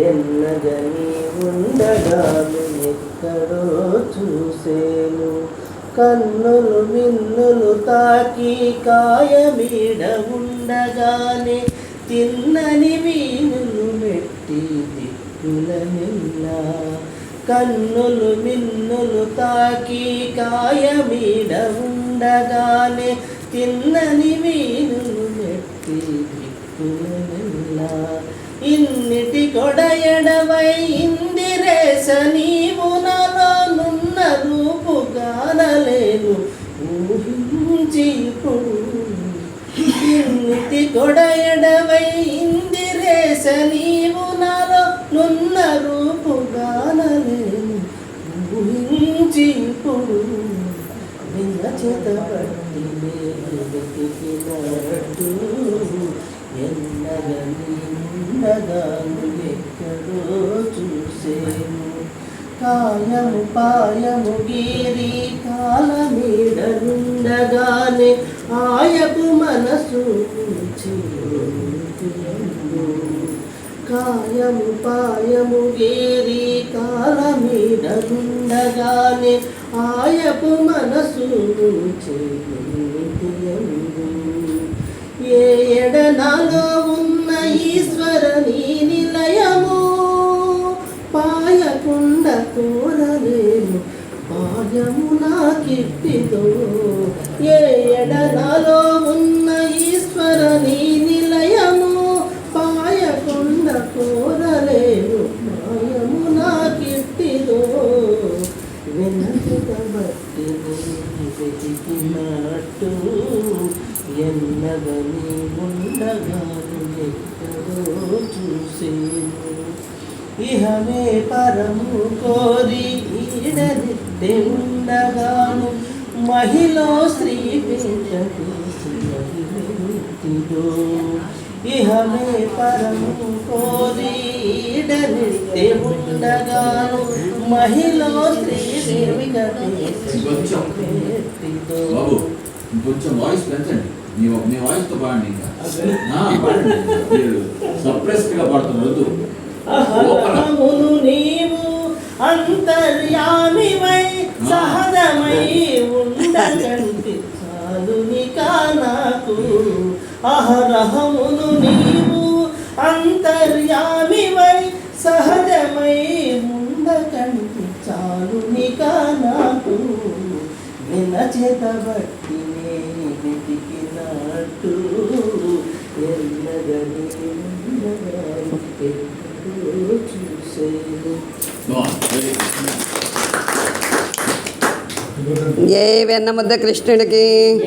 ఎన్నగని ఉండగా ఎక్కడో చూసేను. కన్నులు మిన్నులు తాకి కాయమీడ ఉండగానే తిన్నని మీనులు మెట్టి దిక్కుల నిన్న కన్నులు మిన్నులు తాకి కాయమీడ ఉండగానే తిన్నని మీనులు మెట్టి దిక్కుల నిన్న ఇన్నిటి కొడయడవై ఇందిరేశ నీవు నాలో నున్న రూపుగానలేను ఊహించి ఇప్పుడు కొడయడవై ఇందిరేశ నీవు నాలో నున్న రూపు ఊహించి ఇప్పుడు నిన్న చేతబట్టి నేను వెతికినట్టు ఎన్నగని ఉండగాను ఎక్కడో చూసేను కాయము పాయము గీరి కాలమీడనుండగానే ఆయకు మనసు కాయము పాయము గేరి కాలమీడనుండగానే ఆయపు మనసు ఏ ఎడనాలో ఉన్న ఈశ్వరని నిలయము పాయకుండ కోరలేను పాయము నాకిప్పిదో ఏ ఎడనాలో ఉన్న వెతికినట్టు ఎన్నగని ఉండగాను ఎక్కడో చూసేను. ఇహమే పరము కోరి ఈడనిట్టే ఉండగాను మహిళ శ్రీ వెంకటేశ్వరిలో ఇహమే పరము కోరి ఈడనిట్టే ఉండగాను మహిళ బాబు కొంచెం వాయిస్ పెంచండి. మీ మీ వాయిస్తో పాడండి ఇంకా. పాడండి మీరు సప్రెస్డ్గా పాడుతున్నారు నీవు అంతర్యామివై సహజమై ఉండగంటి చాలునిక నాకు అహరహమును వినచేతబట్టి నేను వెతికినట్టు. ఎన్నగని జై వెన్నముద్ద కృష్ణుడికి.